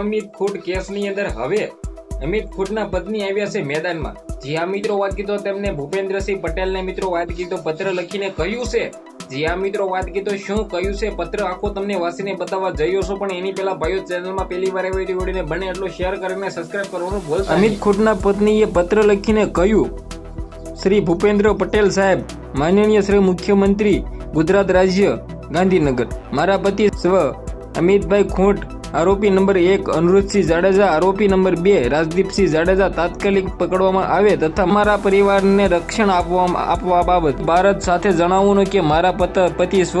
અમિત ખૂટ કેસની અંદર હવે અમિત ખૂટના પત્ની આવ્યા છે મેદાનમાં. જ્યાં મિત્રો વાત કીધો તેમને ભૂપેન્દ્રસિંહ પટેલને મિત્રો વાત કીધો, પત્ર લખીને કહ્યું છે. જ્યાં મિત્રો વાત કીધો, શું કહ્યું છે? પત્ર આખો તમને વાંચીને બતાવવા જઈયો છો, પણ એની પહેલા ભાઈઓ ચેનલમાં પહેલી વાર આવી વિડીયોને બને એટલો શેર કરીને સબસ્ક્રાઇબ કરવાનું ભૂલતા અમિત ખૂટના પત્નીએ પત્ર લખીને કહ્યું, શ્રી ભૂપેન્દ્ર પટેલ સાહેબ, માનનીય શ્રી મુખ્યમંત્રી ગુજરાત રાજ્ય ગાંધીનગર. મારા પતિ સ્વ અમિતભાઈ ખોટ આરોપી નંબર એક અનુરોધસિંહ જાડેજા, આરોપી નંબર બે રાજદીપસિંહ જાડેજા તાત્કાલિક પકડવામાં આવે તથા મારા પરિવારને રક્ષણ આપવામાં, આપવા બાબત ભારત સાથે જણાવવું કે મારા પત સ્વ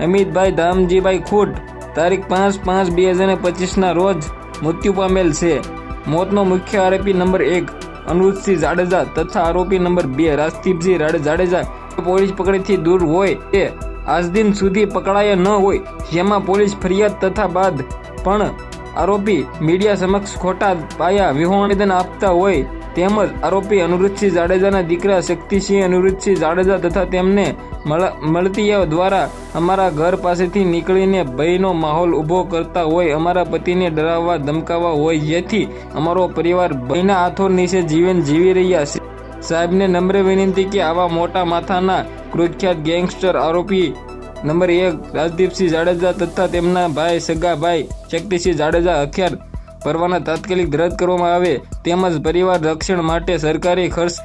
અમિતભાઈ ધામજીભાઈ ખોટ તારીખ પાંચ પાંચ બે હજાર પચીસના રોજ મૃત્યુ પામેલ છે. મોતનો મુખ્ય આરોપી નંબર એક અનુજસિંહ જાડેજા તથા આરોપી નંબર બે રાજદીપસિંહ જાડેજા પોલીસ પકડથી દૂર હોય તે આજ દિન સુધી પકડાયા ન હોય, જેમાં પોલીસ ફરિયાદ તથા બાદ પણ આરોપી મીડિયા સમક્ષ ખોટા પાયા વિહોણ આપતા હોય તેમજ આરોપી અનુરૂધસિંહ જાડેજાના દીકરા શક્તિસિંહ અનુરૂધસિંહ જાડેજા તથા તેમને મળ- મળતીયા દ્વારા અમારા ઘર પાસેથી નીકળીને ભયનો માહોલ ઊભો કરતા હોય, અમારા પતિને ડરાવવા, ધમકાવવા હોય, જેથી અમારો પરિવાર ભયના હાથો નીચે જીવન જીવી રહ્યા છે. સાહેબને નમ્ર વિનંતી કે આવા મોટા માથાના કુખ્યાત ગેંગસ્ટર આરોપી નંબર એક રાજદીપસિંહ જાડેજા તથા તેમના ભાઈ સગાભાઈ શક્તિસિંહ જાડેજા હથિયાર પરવાના તાત્કાલિક રદ કરવામાં આવે તેમજ પરિવાર રક્ષણ માટે સરકારી ખર્ચ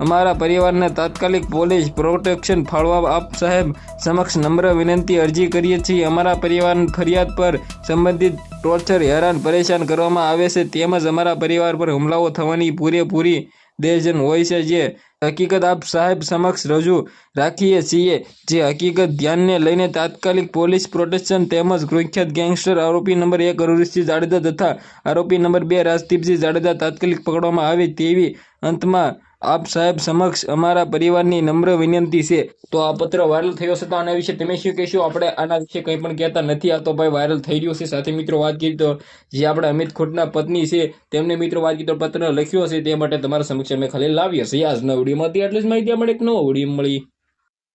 અમારા પરિવારને તાત્કાલિક પોલીસ પ્રોટેક્શન ફાળવા આપ સાહેબ સમક્ષ નમ્ર વિનંતી અરજી કરીએ છીએ. અમારા પરિવાર ફરિયાદ પર સંબંધિત ટોર્ચર હેરાન પરેશાન કરવામાં આવે છે તેમજ અમારા પરિવાર પર હુમલાઓ થવાની પૂરેપૂરી દેશજન હોય છે જે હકીકત આપ સાહેબ સમક્ષ રજૂ રાખીએ છીએ. જે હકીકત ધ્યાનને લઈને તાત્કાલિક પોલીસ પ્રોટેક્શન તેમજ કુખ્યાત ગેંગસ્ટર આરોપી નંબર એક અરુણસિંહ જાડેજા તથા આરોપી નંબર બે રાજદીપસિંહ જાડેજા તાત્કાલિક પકડવામાં આવે તેવી અંતમાં આપ સાહેબ સમક્ષ અમારા પરિવારની નમ્ર વિનંતી છે. તો આ પત્ર વાયરલ થયો છે તો આના વિશે તમે શું કહેશો? આપણે આના વિશે કંઈ પણ કહેતા નથી. આ તો ભાઈ વાયરલ થઈ રહ્યો છે. સાથે મિત્રો વાત કરી તો જે આપણે અમિત ખોટના પત્ની છે, તેમને મિત્રો વાત કરી તો પત્ર લખ્યો છે. તે માટે તમારા સમક્ષ અમે ખાલી લાવીએ છીએ. આજના ઓડિયોમાંથી આટલી જ માહિતી આપણે એક નવો ઓડિયો મળી